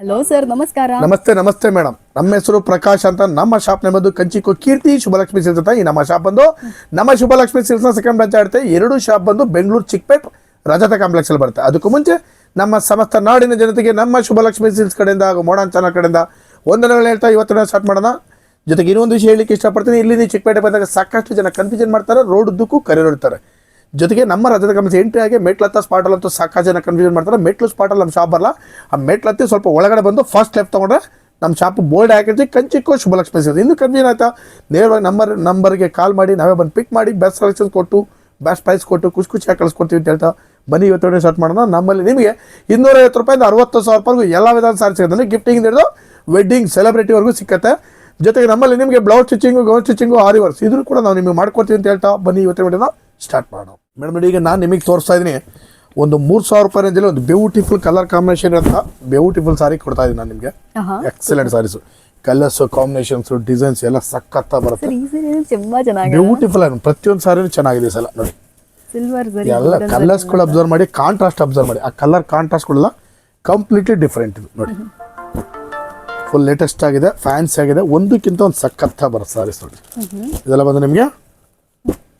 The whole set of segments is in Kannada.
ಹಲೋ ಸರ್ ನಮಸ್ಕಾರ. ನಮಸ್ತೆ ನಮಸ್ತೆ ಮೇಡಮ್ ನಮ್ಮ ಹೆಸರು ಪ್ರಕಾಶ್ ಅಂತ. ನಮ್ಮ ಶಾಪ್ ನೆಮ್ಮದು ಕಂಚಿಕೋ ಕೀರ್ತಿ ಶುಭಲಕ್ಷ್ಮಿ ಸಿಲ್ಸ್ ಅಂತ ಈ ನಮ್ಮ ಶಾಪ್ ಬಂದು ನಮ್ಮ ಶುಭಲಕ್ಷ್ಮಿ ಸಿಲ್ಸ್ನ ಸೆಕೆಂಡ್ ಬ್ರಾಂಚ್ ಆಡುತ್ತೆ ಎರಡು ಶಾಪ್ ಬಂದು ಬೆಂಗಳೂರು ಚಿಕ್ಕಪೇಟ್ ರಜತ ಕಾಂಪ್ಲೆಕ್ಸ್ ಅಲ್ಲಿ ಬರುತ್ತೆ. ಅದಕ್ಕೂ ಮುಂಚೆ ನಮ್ಮ ಸಮಸ್ತ ನಾಡಿನ ಜನತೆಗೆ ನಮ್ಮ ಶುಭಲಕ್ಷ್ಮಿ ಸಿಲ್ಸ್ ಕಡೆಯಿಂದ ಹಾಗೂ ಮೋಡನ್ ಚಾನಲ್ ಕಡೆಯಿಂದ ವೇಳೆ ಹೇಳ್ತಾ ಇವತ್ತಿನ ಸ್ಟಾರ್ಟ್ ಮಾಡೋಣ. ಜೊತೆಗೆ ಇನ್ನೊಂದು ವಿಷಯ ಹೇಳಿಕ್ಕೆ ಇಷ್ಟಪಡ್ತೀನಿ. ಇಲ್ಲಿ ಚಿಕ್ಕಪೇಟೆ ಬಂದಾಗ ಸಾಕಷ್ಟು ಜನ ಕನ್ಫ್ಯೂಷನ್ ಮಾಡ್ತಾರೆ. ರೋಡ್ ಉದ್ದಕ್ಕೂ ಕರೆಯೋಡ್ತಾರೆ ಜೊತೆಗೆ ನಮ್ಮ ರಾಜ್ಯದ ಕಮಿಟಿ ಎಂಟ್ರಿ ಆಗಿ ಮೆಟ್ಲತ್ತ ಸ್ಪಾಟಲ್ ಅಂತೂ ಸಾಕಷ್ಟು ಜನ ಕನ್ಫ್ಯೂಷನ್ ಮಾಡ್ತಾರೆ ಮೆಟ್ಲು ಸ್ಪಾಟಲ್ಲಿ ನಮ್ಮ ಶಾಪ್ ಬರಲ್ಲ ಆ ಮೆಟ್ಲತ್ತಿ ಸ್ವಲ್ಪ ಒಳಗಡೆ ಬಂದು ಫಸ್ಟ್ ಲೆಫ್ಟ್ ತೊಗೊಂಡ್ರೆ ನಮ್ಮ ಶಾಪ್ ಬೋರ್ಡ್ ಹಾಕಿರ್ತೀವಿ ಕಂಚಿಕ್ಕೋ ಶುಭಲಕ್ಷ್ಮಿ ಸಿಗುತ್ತೆ. ಇನ್ನು ಕನ್ಫ್ಯೂಷನ್ ಆಯ್ತಾ? ನೇರವಾಗಿ ನಂಬರ್ ನಂಬರ್ಗೆ ಕಾಲ್ ಮಾಡಿ, ನಾವೇ ಬಂದು ಪಿಕ್ ಮಾಡಿ ಬೆಸ್ಟ್ ಸೆಲೆಕ್ಷನ್ ಕೊಟ್ಟು ಬೆಸ್ಟ್ ಪ್ರೈಸ್ ಕೊಟ್ಟು, ಖುಷಿ ಖುಷಿಯಾಗಿ ಕಳಿಸ್ಕೊಡ್ತೀವಿ ಅಂತ ಹೇಳ್ತಾ ಬನ್ನಿ ಇವತ್ತು ಸ್ಟಾರ್ಟ್ ಮಾಡೋಣ. ನಮ್ಮಲ್ಲಿ ನಿಮಗೆ ಇನ್ನೂರೈವತ್ತು ರೂಪಾಯಿಂದ ಅರವತ್ತು ಸಾವಿರ ರೂಪಾಯಿಗೂ ಎಲ್ಲ ವಿಧಾನ ಸಾರಿ ಸಿಗುತ್ತೆ. ಗಿಫ್ಟಿಂಗ್ ಹಿಡಿದು ವೆಡ್ಡಿಂಗ್ ಸೆಲೆಬ್ರಿಟಿವರೆಗೂ ಸಿಕ್ಕತ್ತೆ. ಜೊತೆಗೆ ನಮ್ಮಲ್ಲಿ ನಿಮಗೆ ಬ್ಲೌಸ್ ಸ್ಟಿಚಿಂಗು ಗೌನ್ ಸ್ಟಿಚಿಂಗು ಆರಿವರ್ಸ್ ಇದ್ರು ಕೂಡ ನಾವು ನಿಮಗೆ ಮಾಡ್ಕೊಡ್ತೀವಿ ಅಂತ ಹೇಳ್ತಾ ಬನ್ನಿ ಇವತ್ತಿನ ವಿಡಿಯೋನ ಸ್ಟಾರ್ಟ್ ಮಾಡೋಣ ಮೇಡಮ್ ನೋಡಿ ಈಗ ನಾನು ನಿಮಗೆ ತೋರಿಸ್ತಾ ಇದ್ದೀನಿ ಒಂದು ಮೂರು ಸಾವಿರ ರೂಪಾಯಿ ಒಂದು ಬ್ಯೂಟಿಫುಲ್ ಕಲರ್ ಕಾಂಬಿನೇಷನ್ ಅಂತ ಬ್ಯೂಟಿಫುಲ್ ಸಾರಿ ಕೊಡ್ತಾ ಇದ್ದೀನಿ ನಾನು ನಿಮಗೆ. Excellent saris colours combinations designs ಎಲ್ಲ ಸಖತ್ತ ಬರುತ್ತೆ. ಬ್ಯೂಟಿಫುಲ್ ಪ್ರತಿಯೊಂದು ಸಾರಿನೂ ಚೆನ್ನಾಗಿದೆ ಸಲ ನೋಡಿ. ಎಲ್ಲ ಕಲರ್ಸ್ಗಳು ಅಬ್ಸರ್ವ್ ಮಾಡಿ ಕಾಂಟ್ರಾಸ್ಟ್ ಅಬ್ಸರ್ವ್ ಮಾಡಿ. ಆ ಕಲರ್ ಕಾಂಟ್ರಾಸ್ಟ್ಗಳೆಲ್ಲ ಕಂಪ್ಲೀಟ್ಲಿ ಡಿಫ್ರೆಂಟ್ ಇದು ನೋಡಿ. ಫುಲ್ ಲೇಟೆಸ್ಟ್ ಆಗಿದೆ ಫ್ಯಾನ್ಸಿ ಆಗಿದೆ ಒಂದಕ್ಕಿಂತ ಒಂದು ಸಖತ್ತ ಬರುತ್ತೆ ಸಾರೀಸ್ ನೋಡಿ. ಇದೆಲ್ಲ ಬಂದು ನಿಮಗೆ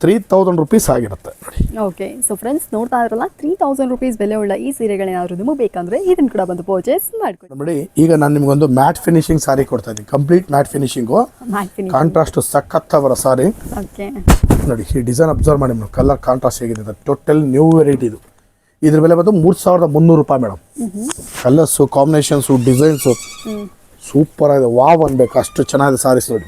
ತ್ರೀ ತೌಸಂಡ್ ರುಪೀಸ್ ಆಗಿರುತ್ತೆ. ನೋಡಿ ಓಕೆ ಸೊ ಫ್ರೆಂಡ್ಸ್ ನೋಡ್ತಾ ಇದ್ರಲ್ಲ ತ್ರೀ ತೌಸಂಡ್ ರುಪೀಸ್ ಬೆಲೆ ಉಳ್ಳ ಈ ಸೀರೆಗಳೇನಾದ್ರು ನಿಮಗೆ ಬೇಕಂದ್ರೆ ಇದನ್ನ ಕೂಡ ಬಂದು ಪರ್ಚೇಸ್ ಮಾಡ್ಕೊಳ್ಳಿ ನೋಡಿ ಈಗ ನಾನು ನಿಮಗೊಂದು ಮ್ಯಾಟ್ ಫಿನಿಶಿಂಗ್ ಸಾರಿ ಕೊಡ್ತಾ ಇದ್ದೀನಿ. ಕಂಪ್ಲೀಟ್ ಮ್ಯಾಟ್ ಫಿನಿಶಿಂಗು ಕಾಂಟ್ರಾಸ್ಟ್ ಸಖತ್ ಅವರ ಸಾರಿ ಓಕೆ ನೋಡಿ ಈ ಡಿಸೈನ್ ಅಬ್ಸರ್ವ್ ಮಾಡಿ ಮೇಡಮ್. ಕಲರ್ ಕಾಂಟ್ರಾಸ್ಟ್ ಹೇಗಿದೆ ಟೋಟಲ್ ನ್ಯೂ ವೆರೈಟಿ ಇದು. ಇದ್ರ ಬೆಲೆ ಬಂದು ಮೂರು ಸಾವಿರದ ಮುನ್ನೂರು ರೂಪಾಯಿ madam. Colours combinations designs super ಆಗಿದೆ. ವಾವ್ ಅನ್ಬೇಕು. ಅಷ್ಟು ಚೆನ್ನಾಗಿದೆ ಸಾರೀಸ್ ನೋಡಿ.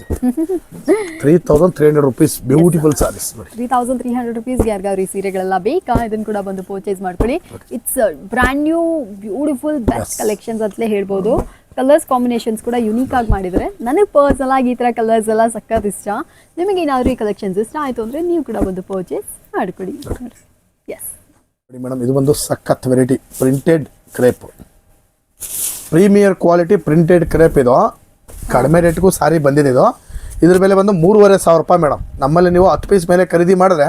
Three thousand three hundred rupees beautiful saris ನೋಡಿ. Three thousand three hundred rupees ಯಾರಿಗಾದ್ರು ಈ ಸೀರೆಗಳೆಲ್ಲ ಬೇಕಾ? ಇದನ್ನ ಕೂಡ ಬಂದು ಪರ್ಚೇಸ್ ಮಾಡ್ಕೊಳ್ಳಿ. It's brand new beautiful best collections ಅಂತಲೇ ಹೇಳ್ಬೋದು. ಕಲರ್ಸ್ ಕಾಂಬಿನೇಷನ್ಸ್ ಕೂಡ ಯುನೀಕ್ ಆಗಿ ಮಾಡಿದರೆ ನನಗೆ ಪರ್ಸನಲ್ ಆಗಿ ಈ ಥರ ಕಲರ್ಸ್ ಎಲ್ಲ ಸಖತ್ ಇಷ್ಟ. ನಿಮಗೆ ಏನಾದರೂ ಈ ಕಲೆಕ್ಷನ್ಸ್ ಇಷ್ಟ ಆಯಿತು ಅಂದರೆ ನೀವು ಕೂಡ ಬಂದು ಪರ್ಚೇಸ್ ಮಾಡ್ಕೊಳ್ಳಿ. ಎಸ್ ನೋಡಿ ಮೇಡಮ್ ಇದು ಒಂದು ಸಖತ್ variety printed crepe premier quality printed crepe ಇದು. ಕಡಿಮೆ ರೇಟ್ಗೂ ಸಾರಿ ಬಂದಿದೆ ಇದು. ಇದ್ರ ಮೇಲೆ ಬಂದು ಮೂರುವರೆ ಸಾವಿರ ರೂಪಾಯಿ ಮೇಡಮ್. ನಮ್ಮಲ್ಲಿ ನೀವು ಹತ್ತು ಪೀಸ್ ಮೇಲೆ ಖರೀದಿ ಮಾಡಿದ್ರೆ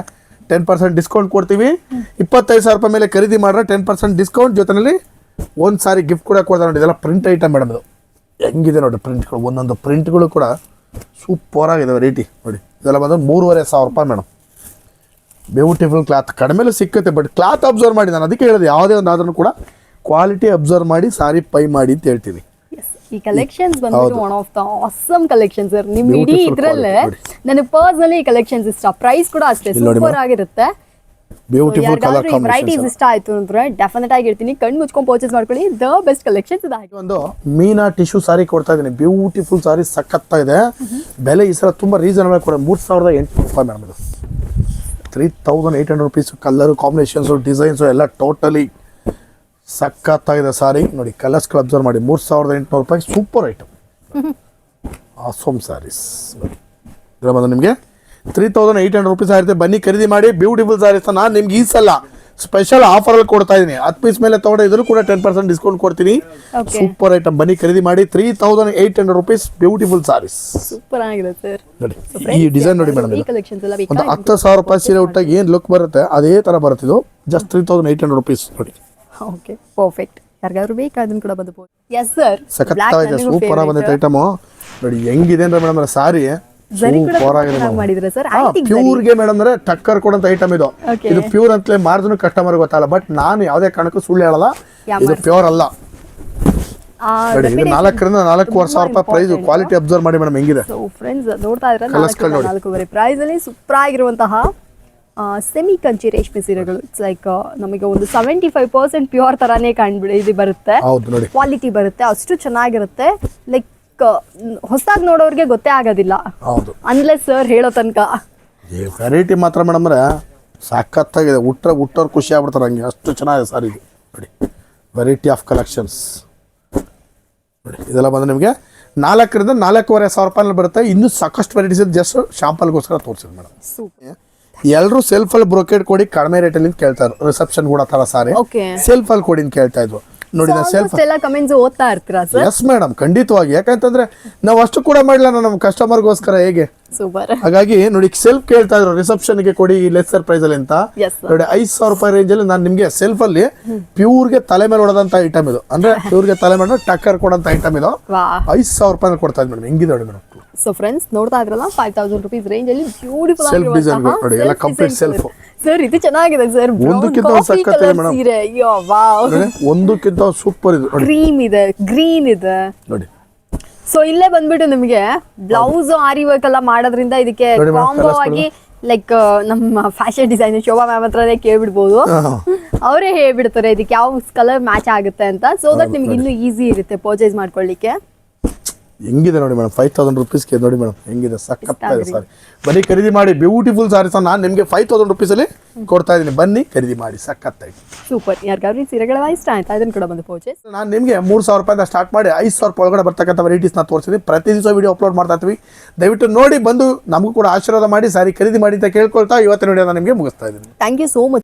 ಟೆನ್ ಪರ್ಸೆಂಟ್ ಡಿಸ್ಕೌಂಟ್ ಕೊಡ್ತೀವಿ. ಇಪ್ಪತ್ತೈದು ಸಾವಿರ ರೂಪಾಯಿ ಮೇಲೆ ಖರೀದಿ ಮಾಡಿದ್ರೆ ಟೆನ್ ಪರ್ಸೆಂಟ್ ಡಿಸ್ಕೌಂಟ್ ಜೊತೆಯಲ್ಲಿ ಒಂದು ಸಾರಿ ಗಿಫ್ಟ್ ಕೂಡ ಕೊಡ್ತಾರೆ ನೋಡಿ. ಇದೆಲ್ಲ ಪ್ರಿಂಟ್ ಐಟಮ್ ಮೇಡಮ್ ಇದು. ಹೆಂಗಿದೆ ನೋಡಿ ಪ್ರಿಂಟ್ಗಳು ಒಂದೊಂದು ಪ್ರಿಂಟ್ಗಳು ಕೂಡ ಸೂಪರ್ ಆಗಿದೆ ವೆರೈಟಿ ನೋಡಿ, ಇದೆಲ್ಲ ಬಂದು ಮೂರುವರೆ ಸಾವಿರ ರೂಪಾಯಿ ಮೇಡಮ್. ಬ್ಯೂಟಿಫುಲ್ ಕ್ಲಾತ್ ಕಡಿಮೆಲೂ ಸಿಕ್ಕುತ್ತೆ ಬಟ್ ಕ್ಲಾತ್ ಅಬ್ಸರ್ವ್ ಮಾಡಿ ನಾನು. ಅದಕ್ಕೆ ಹೇಳಿದೆ ಯಾವುದೇ ಒಂದು ಆದ್ರೂ ಕೂಡ ಕ್ವಾಲಿಟಿ ಅಬ್ಸರ್ವ್ ಮಾಡಿ ಸಾರಿ ಪೈ ಮಾಡಿ ಅಂತ ಹೇಳ್ತೀನಿ. ಈ ಕಲೆಕ್ಷನ್ಸ್ ಬಂದ್ಬಿಟ್ಟು one of the awesome collection sir ನಿಮ್ ಇಡೀ ಇದ್ರಲ್ಲೇ ನನಗೆ ಪರ್ಸನಲಿ ಈ ಕಲೆಕ್ಷನ್ಸ್ ಇಷ್ಟ. ಪ್ರೈಸ್ ಕೂಡ ಅಷ್ಟೇ. ಸೂಪರ್ ಆಗಿರುತ್ತೆ. ಬ್ಯೂಟಿಫುಲ್ ಕಲರ್ ಕಾಂಬಿನೇಷನ್ ಇಷ್ಟ ಆಯ್ತು ಅಂದ್ರೆ ಡೆಫಿನೆಟ್ ಆಗಿರ್ತೀನಿ ಕಣ್ಣು ಮುಚ್ಕೊಂಡು ಪರ್ಚೇಸ್ ಮಾಡ್ಕೊಳ್ಳಿ. ದ ಬೆಸ್ಟ್ ಕಲೆಕ್ಷನ್ಸ್ ಹಾಗೆ ಒಂದು ಮೀನಾ ಟಿಶ್ಯೂ ಸಾರಿ ಕೊಡ್ತಾ ಇದ್ದೀನಿ. ಬ್ಯೂಟಿಫುಲ್ ಸಾರಿ ಸಖತ್ತಾಗಿದೆ. ಬೆಲೆ ಈ ಸಲ ತುಂಬ ರೀಸನಬಲ್ ಕೊಡ. ಮೂರು ಸಾವಿರದ ಎಂಟುನೂರು ರೂಪಾಯಿ ಮೇಡಮ್ ಇದು. Three thousand eight hundred rupees colour combinations designs ಎಲ್ಲ ಟೋಟಲಿ ಸಖತ್ತಾಗಿದೆ ಸಾರಿ. ನೋಡಿ ಕಲರ್ಸ್ಗಳು ಅಬ್ಸರ್ವ್ ಮಾಡಿ ಮೂರು ಸಾವಿರದ ಎಂಟುನೂರು ರೂಪಾಯಿ ಸೂಪರ್ ಐಟಮ್ ಆಸೋಮ್ ಸ್ಯಾರೀಸ್ ನೋಡಿ ಇದರ ಬಂದು ನಿಮಗೆ three thousand eight hundred rupees ಆಗಿರುತ್ತೆ ಬನ್ನಿ ಖರೀದಿ ಮಾಡಿ ಬ್ಯೂಟಿಫುಲ್ ಸ್ಯಾರೀಸ್ ನಾನು ನಿಮ್ಗೆ ಈ ಸಲ ಸ್ಪೆಷಲ್ ಆಫರಲ್ಲಿ ಕೊಡ್ತಾ ಇದ್ದೀನಿ. ಹತ್ತು ಪೀಸ್ ಮೇಲೆ ತೊಗೊಂಡ್ರೆ ಇದ್ರೂ ಕೂಡ ಟೆನ್ ಪರ್ಸೆಂಟ್ ಡಿಸ್ಕೌಂಟ್ ಕೊಡ್ತೀನಿ. ಸೂಪರ್ ಐಟಮ್ ಬನ್ನಿ ಖರೀದಿ ಮಾಡಿ three thousand eight hundred rupees beautiful saris super ಆಗಿದೆ ಸರ್ ನೋಡಿ ಈ ಡಿಸೈನ್ ನೋಡಿ ಮೇಡಮ್ ಒಂದು ಹತ್ತು ಸಾವಿರ ರೂಪಾಯಿ ಸೀರೆ ಉಟ್ಟಾಗಿ ಏನು ಲುಕ್ ಬರುತ್ತೆ ಅದೇ ಥರ ಬರುತ್ತೆ ಇದು just three thousand eight hundred rupees ನೋಡಿ. ಓಕೆ ಪರ್ಫೆಕ್ಟ್ ಯಾರಿಗಾದ್ರೂ ಬೇಕಾದ್ರೂ ಕೂಡ ಬಂದು ಎಸ್ ಸರ್ ಸಖತ್ತಾಗಿದೆ ಸೂಪರ್ ಬಂದೈತೆ ಐಟಮ್ ನೋಡಿ ಹೆಂಗಿದೆ ಅಂದ್ರೆ ಮೇಡಮ್ ಸಾರಿ. ಸೂಪರ್ ಆಗಿದೆ ಸರ್ ಪ್ಯೂರ್ಗೆ ಮೇಡಮ್ ಅಂದ್ರೆ ಟಕ್ಕರ್ ಕೊಡಂತ ಐಟಮ್ ಇದು. ಇದು ಪ್ಯೂರ್ ಅಂತಲೇ ಮಾರ್ದನು ಕಸ್ಟಮರ್ ಗೊತ್ತಲ್ಲ ಬಟ್ ನಾನು ಯಾವುದೇ ಕಾರಣಕ್ಕೂ ಸುಳ್ಳು ಹೇಳಲ್ಲ. ಇದು ಪ್ಯೂರ್ ಅಲ್ಲ. ನಾಲ್ಕರಿಂದ ನಾಲ್ಕೂವರೆ ಸಾವಿರ ರೂಪಾಯಿ ಪ್ರೈಸ್ ಕ್ವಾಲಿಟಿ ಅಬ್ಸರ್ವ್ ಮಾಡಿ ಮೇಡಮ್ ಹೆಂಗಿದೆ? ಸೊ ಫ್ರೆಂಡ್ಸ್ ನೋಡ್ತಾ ಇದ್ರೆ ನಾಲ್ಕೂವರೆ ಪ್ರೈಸ್ ಅಲ್ಲಿ ಸೂಪರ್ ಆಗಿರುವಂತಹ ಸೆಮಿ ಕಂಚಿ ರೇಷ್ಮೆ ಸೀರೆಗಳು ಇಟ್ಸ್ ಲೈಕ್ ನಮಗೆ ಒಂದು ಸೆವೆಂಟಿ ಫೈವ್ ಪರ್ಸೆಂಟ್ ಪ್ಯೂರ್ ತರಾನೇ ಕಾಣ್ಬಿಡಿ ಇದು ಬರುತ್ತೆ. ಕ್ವಾಲಿಟಿ ಬರುತ್ತೆ ಅಷ್ಟು ಚೆನ್ನಾಗಿರುತ್ತೆ. ಲೈಕ್ ಹೊಸದಾಗಿ ನೋಡೋರಿಗೆ ಗೊತ್ತೇ ಆಗೋದಿಲ್ಲ. ಹೌದು. ಅನ್ಲೆಸ್ ಸರ್ ಹೇಳೋ ತನಕ. ವೆರೈಟಿ ಮಾತ್ರ ಮೇಡಮ್ ಅಂದ್ರೆ ಸಾಕತ್ತಾಗಿದೆ. ಉಟ್ರೆ ಹುಟ್ಟೋರು ಖುಷಿ ಆಗ್ಬಿಡ್ತಾರೆ ಹಂಗೆ. ಅಷ್ಟು ಚೆನ್ನಾಗಿದೆ ಸರ್ ಇದು. ನೋಡಿ ವೆರೈಟಿ ಆಫ್ ಕಲೆಕ್ಷನ್ಸ್ ನೋಡಿ ಇದೆಲ್ಲ ಬಂದರೆ ನಿಮಗೆ ನಾಲ್ಕರಿಂದ ನಾಲ್ಕೂವರೆ ಸಾವಿರ ರೂಪಾಯಿ ಬರುತ್ತೆ. ಇನ್ನೂ ಸಾಕಷ್ಟು ವೆರೈಟೀಸ್ ಇದೆ. ಜಸ್ಟ್ ಶಾಂಪಲ್ಗೋಸ್ಕರ ತೋರಿಸಿದ್ರು ಮೇಡಮ್. ಸೂಪರ್ ಎಲ್ಲರೂ ಸೆಲ್ಫಲ್ಲಿ ಬ್ರೋಕೆಡ್ ಕೊಡಿ ಕಡಿಮೆ ರೇಟಲ್ಲಿ ಕೇಳ್ತಾ ಇದ್ರು. ರಿಸೆಪ್ಷನ್ ಕೂಡ ಥರ ಸಾರಿ. ಓಕೆ ಸೆಲ್ಫಲ್ಲಿ ಕೊಡಿ ಅಂತ ಕೇಳ್ತಾ ಇದ್ರು. ನೋಡಿ ನಾ ಸೆಲ್ಫ್ ಎಲ್ಲ ಕಮೆಂಟ್ಸ್ ಓದ್ತಾ ಇರ್ತೀರಾ ಸರ್ ಎಸ್ ಮೇಡಮ್ ಖಂಡಿತವಾಗಿ. ಯಾಕಂತಂದ್ರೆ ನಾವು ಅಷ್ಟು ಕೂಡ ಮಾಡಲಿಲ್ಲ ನಮ್ಮ ಕಸ್ಟಮರ್ಗೋಸ್ಕರ ಹೇಗೆ? ಸೂಪರ್ ಹಾಗಾಗಿ ನೋಡಿ ಸೆಲ್ಫ್ ಕೇಳ್ತಾ ಇದ್ರು ರಿಸೆಪ್ಷನ್ಗೆ ಕೊಡಿ ಲೆಸ್ಸರ್ ಪ್ರೈಸ್ ಅಲ್ಲಿ ಅಂತ. ನೋಡಿ ಐದು ಸಾವಿರ ರೂಪಾಯಿ ರೇಂಜ್ ಅಲ್ಲಿ ನಾನು ನಿಮಗೆ ಸೆಲ್ಫ್ ಅಲ್ಲಿ ಪ್ಯೂರ್ಗೆ ತಲೆ ಮೇಲೆ ಹೊಡೆದಂತ ಐಟಮ್ ಇದು. ಅಂದ್ರೆ ಪ್ಯೂರ್ಗೆ ತಲೆ ಮೇಲೆ ಟಕ್ಕರ್ ಕೊಡಂತ ಐಟಮ್ ಇದು. ಐದು ಸಾವಿರ ರೂಪಾಯಿ ಕೊಡ್ತಾ ಇದ್ದೀನಿ ಮೇಡಮ್ ಹೆಂಗಿದೆ ನೋಡಿ ಮೇಡಮ್ ಸೊ ಫ್ರೆಂಡ್ಸ್ ನೋಡ್ತಾ ಇದ್ರಲ್ಲ ಫೈವ್ ತೌಸಂಡ್ ರುಪೀಸ್ ರೇಂಜ್ ಅಲ್ಲಿ ಬ್ಯೂಟಿಫುಲ್ ಕಂಪ್ಲೀಟ್ ಸೆಲ್ಫ್ ಸರ್ ಇದು ಚೆನ್ನಾಗಿದೆ ಸರ್. ಸೀರೆ. ಅಯ್ಯೋ ವಾವ್ ಒಂದಕ್ಕಿಂತ ಸೂಪರ್ ಇದು ಕ್ರೀಮ್ ಇದೆ ಗ್ರೀನ್ ಇದೆ. ನೋಡಿ. ಸೊ ಇಲ್ಲೇ ಬಂದ್ಬಿಟ್ಟು ನಿಮಗೆ ಬ್ಲೌಸ್ ಆರಿ ವರ್ಕ್ ಎಲ್ಲ ಮಾಡೋದ್ರಿಂದ ಇದಕ್ಕೆ ಕಾಂಬೋ ಆಗಿ ಲೈಕ್ ನಮ್ಮ ಫ್ಯಾಷನ್ ಡಿಸೈನರ್ ಶೋಭಾ ಮ್ಯಾಮ್ ಹತ್ರನೇ ಕೇಳ್ಬಿಡ್ಬೋದು. ಅವರೇ ಹೇಳ್ಬಿಡ್ತಾರೆ ಇದಕ್ಕೆ ಯಾವ ಕಲರ್ ಮ್ಯಾಚ್ ಆಗುತ್ತೆ ಅಂತ. ಸೊ ದಟ್ ನಿಮ್ಗೆ ಇನ್ನೂ ಈಸಿ ಇರುತ್ತೆ ಪರ್ಚೇಸ್ ಮಾಡ್ಕೊಳ್ಳಿಕ್ಕೆ. ಹೆಂಗಿದೆ ನೋಡಿ ಮೇಡಮ್? ಫೈವ್ ತೌಸಂಡ್ ರುಪೀಸ್ಗೆ ನೋಡಿ ಮೇಡಮ್ ಹೆಂಗಿದೆ? ಸಖತ್ತಾಗಿದೆ ಇಷ್ಟ ಸಾರಿ. ಬನ್ನಿ ಖರೀದಿ ಮಾಡಿ. ಬ್ಯೂಟಿಫುಲ್ ಸಾರೀಸ್ ನಾನು ನಿಮಗೆ ಫೈವ್ ತೌಸಂಡ್ ರುಪೀಸಲ್ಲಿ ಕೊಡ್ತಾ ಇದ್ದೀನಿ. ಬನ್ನಿ ಖರೀದಿ ಮಾಡಿ. ಸಖತ್ತಾಗಿ ಸೂಪರ್ ಯಾರಿಗಾದ್ರೂ ಈ ಸೀರೆಗಳ ಇಷ್ಟ ಆಯ್ತು ಅದನ್ನು ಕೂಡ ಬಂದು ಪರ್ಚೇಸ್ ನಾನು ನಿಮಗೆ ಮೂರು ಸಾವಿರ ರೂಪಾಯಿಂದ ಸ್ಟಾರ್ಟ್ ಮಾಡಿ ಐದು ಸಾವಿರ ರೂಪಾಯಿ ಒಳಗಡೆ ಬರ್ತಕ್ಕಂಥ ವೆರೈಟೀಸ್ನ ತೋರಿಸಿದ್ದೀನಿ ಪ್ರತಿ ದಿವಸ ವಿಡಿಯೋ ಅಪ್ಲೋಡ್ ಮಾಡ್ತಾ ಇರ್ತೀವಿ ದಯವಿಟ್ಟು ನೋಡಿ ಬಂದು ನಮಗೂ ಕೂಡ ಆಶೀರ್ವಾದ ಮಾಡಿ ಸಾರಿ ಖರೀದಿ ಮಾಡಿ ಅಂತ ಕೇಳ್ಕೊಳ್ತಾ ಇವತ್ತಿನ ವಿಡಿಯೋನ ನಿಮಗೆ ಮುಗಿಸ್ತಾ ಇದ್ದೀನಿ. Thank you so much